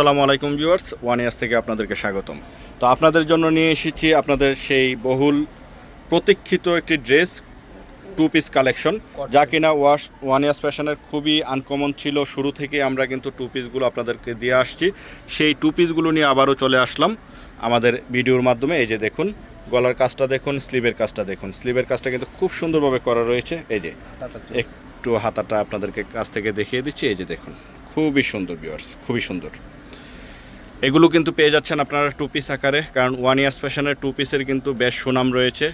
আসসালামু আলাইকুম viewers one years থেকে আপনাদেরকে স্বাগতম। তো আপনাদের জন্য নিয়ে এসেছি আপনাদের সেই বহুল প্রতীক্ষিত একটি ড্রেস টু পিস কালেকশন যা কিনা ওয়াশ ওয়ান ইয়ার্স ফ্যাশনের খুবই আনকমন ছিল। শুরু থেকে আমরা কিন্তু টু পিসগুলো আপনাদেরকে দিয়ে আসছি। সেই টু পিসগুলো নিয়ে আবারও চলে আসলাম আমাদের ভিডিওর মাধ্যমে। এই যে দেখুন গলার কাজটা দেখুন স্লিভের কাজটা দেখুন। স্লিভের কাজটা কিন্তু খুব সুন্দরভাবে করা রয়েছে। এই যে একটু হাতাটা আপনাদেরকে কাছ থেকে দেখিয়ে দিচ্ছি। এই যে দেখুন খুবই সুন্দর ভিউয়ার্স খুবই সুন্দর। এগুলো কিন্তু পেয়ে যাচ্ছেন আপনারা টু পিস আকারে কারণ ওয়ান ইয়ার্স ফ্যাশনের টু পিসের কিন্তু বেশ সুনাম রয়েছে।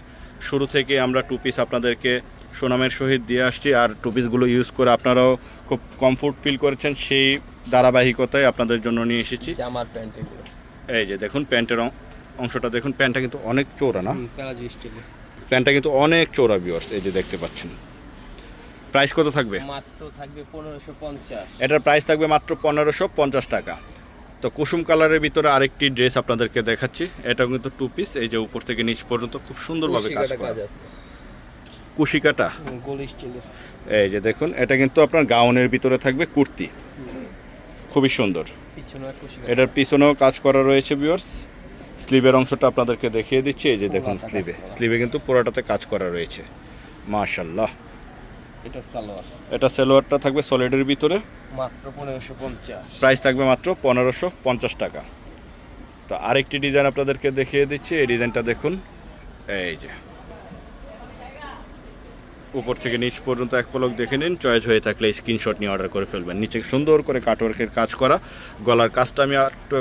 শুরু থেকে আমরা টু পিস আপনাদেরকে সুনামের সহিত দিয়ে আসছি আর টু পিসগুলো ইউজ করে আপনারাও খুব কমফোর্ট ফিল করেছেন সেই ধারাবাহিকতায় আপনাদের জন্য নিয়ে এসেছি। জামার প্যান্টগুলো এই যে দেখুন প্যান্টের অংশটা দেখুন প্যান্টটা কিন্তু অনেক চৌড়া না? প্যান্টটা কিন্তু অনেক চৌড়া ভিউয়ার্স এই যে দেখতে পাচ্ছেন। প্রাইস কত থাকবে? মাত্র থাকবে পনেরোশো পঞ্চাশ। এটার প্রাইস থাকবে মাত্র পনেরোশো পঞ্চাশ টাকা। তো কুসুম কালারের ভিতরে আরেকটি ড্রেস আপনাদেরকে দেখাচ্ছি। এটাও কিন্তু টু পিস এই যে উপর থেকে নিচ পর্যন্ত খুব সুন্দরভাবে কাজ করা। কুশিকাটা? এই যে দেখুন এটা কিন্তু আপনার গাউনের ভিতরে থাকবে কুর্তি। খুবই সুন্দর। এটার পিছনেও কাজ করা রয়েছে বিয়ার্স স্লিভের অংশটা আপনাদেরকে দেখিয়ে দিচ্ছি এই যে দেখুন স্লিভে। স্লিভে কিন্তু পুরোটাতে কাজ করা রয়েছে। মাশাল্লাহ এটা সালোয়ার। এটা সেলোয়ারটা থাকবে সলিডের ভিতরে। মাত্র পনেরোশো পঞ্চাশ। প্রাইস থাকবে মাত্র পনেরোশো পঞ্চাশ টাকা। তো আরেকটি ডিজাইন আপনাদেরকে দেখিয়ে দিচ্ছি। এই ডিজাইনটা দেখুন। এই যে। উপর থেকে নিচ পর্যন্ত এক পলক দেখে নিন। চয়েস হয়ে থাকলে স্ক্রিনশট নিয়ে অর্ডার করে ফেলবেন। নিচে সুন্দর করে কাটওয়ার্কের কাজ করা। গলার কাজটা আমি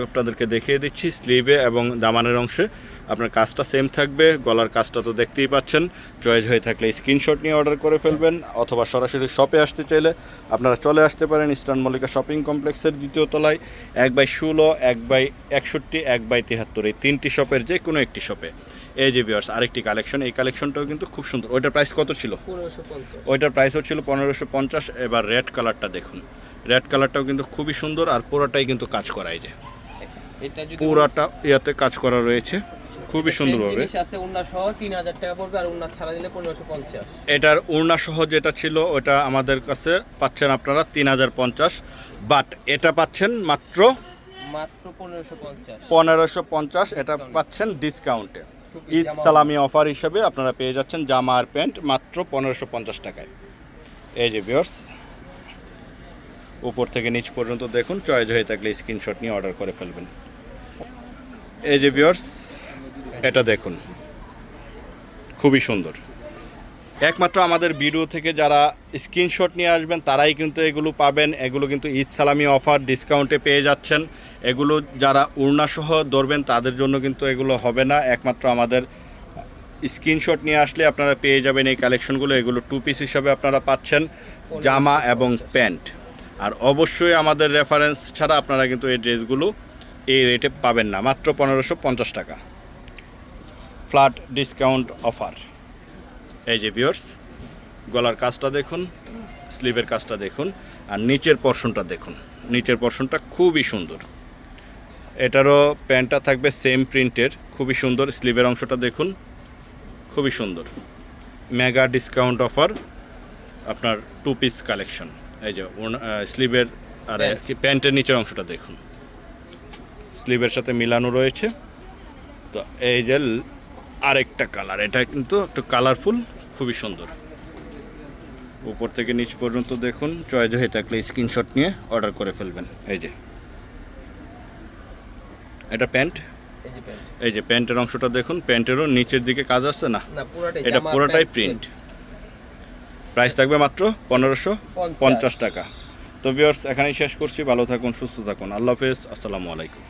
আপনাদেরকে দেখিয়ে দিচ্ছি। স্লিভে এবং দামানের অংশে। আপনার কাজটা সেম থাকবে গলার কাজটা তো দেখতেই পাচ্ছেন। চয়েস হয়ে থাকলে স্ক্রিনশট নিয়ে অর্ডার করে ফেলবেন অথবা সরাসরি শপে আসতে চাইলে আপনারা চলে আসতে পারেন ইস্টার্ন মল্লিকা শপিং কমপ্লেক্সের দ্বিতীয় তলায় এক বাই ষোলো এক বাই একষট্টি এক বাই তিহাত্তর এই তিনটি শপের যে কোনো একটি শপে এই যে ভিউয়ার্স আরেকটি কালেকশন এই কালেকশনটাও কিন্তু খুব সুন্দর। ওইটার প্রাইস কত ছিল? ওইটার প্রাইস হচ্ছিল পনেরোশো পঞ্চাশ এবার রেড কালারটা দেখুন। রেড কালারটাও কিন্তু খুবই সুন্দর আর পুরোটাই কিন্তু কাজ করা এই যে পুরাটা ইয়াতে কাজ করা রয়েছে। খুবই same সুন্দরভাবে। জিনিস আছে উন্না সহ তিন হাজার টাকা পড়বে আর উন্না ছাড়া দিলে পনেরোশো পঞ্চাশ। এটার উড়না সহ যেটা ছিল ওটা আমাদের কাছে পাচ্ছেন আপনারা তিন হাজার পঞ্চাশ। বাট এটা পাচ্ছেন মাত্র মাত্র পনেরোশো পঞ্চাশ। পনেরোশো পঞ্চাশ এটা পাচ্ছেন ডিসকাউন্টে ঈদ সালামি অফার হিসেবে আপনারা পেয়ে যাচ্ছেন জামা আর প্যান্ট মাত্র পনেরোশো পঞ্চাশ টাকায়। এই যে বিয়ার্স উপর থেকে নিচ পর্যন্ত দেখুন চয়েস হয়ে থাকলে স্ক্রিনশট নিয়ে অর্ডার করে ফেলবেন। এই যে বিয়ার্স এটা দেখুন। খুবই সুন্দর। একমাত্র আমাদের ভিডিও থেকে যারা স্ক্রিনশট নিয়ে আসবেন, তারাই কিন্তু এগুলো পাবেন। এগুলো কিন্তু ঈদ সালামি অফার, ডিসকাউন্টে পেয়ে যাচ্ছেন। এগুলো যারা উড়নাসহ ধরবেন, তাদের জন্য কিন্তু এগুলো হবে না। একমাত্র আমাদের স্ক্রিনশট নিয়ে আসলে আপনারা পেয়ে যাবেন এই কালেকশনগুলো। এগুলো টু পিস হিসাবে আপনারা পাচ্ছেন, জামা এবং প্যান্ট। আর অবশ্যই আমাদের রেফারেন্স ছাড়া আপনারা কিন্তু এই ড্রেসগুলো এই রেটে পাবেন না। মাত্র পনেরোশো পঞ্চাশ টাকা। Flat discount offer. এই যে ভিউয়ার্স গলার কাজটা দেখুন স্লিভের কাজটা দেখুন আর নিচের পর্শনটা দেখুন। নিচের পর্শনটা খুবই সুন্দর। এটারও প্যান্টটা থাকবে সেম প্রিন্টের খুবই সুন্দর। স্লিভের অংশটা দেখুন খুবই সুন্দর। মেগা ডিসকাউন্ট অফার আপনার টু পিস কালেকশন এই যে স্লিভের আর কি প্যান্টের নিচের অংশটা দেখুন। স্লিভের সাথে মিলানো রয়েছে। তো এই যে আরেকটা কালার এটা কিন্তু একটু কালারফুল খুবই সুন্দর। উপর থেকে নিচ পর্যন্ত দেখুন চয়েস হয়ে থাকলে স্ক্রিনশট নিয়ে অর্ডার করে ফেলবেন এই যে। এটা প্যান্ট? এই যে প্যান্টের অংশটা দেখুন প্যান্টেরও নিচের দিকে কাজ আছে না? এটা পুরোটাই প্রিন্ট প্রাইস থাকবে মাত্র পনেরোশো পঞ্চাশ। টাকা। তো ভিউয়ার্স এখানেই শেষ করছি ভালো থাকুন সুস্থ থাকুন। আল্লাহ হাফেজ আসসালামু আলাইকুম।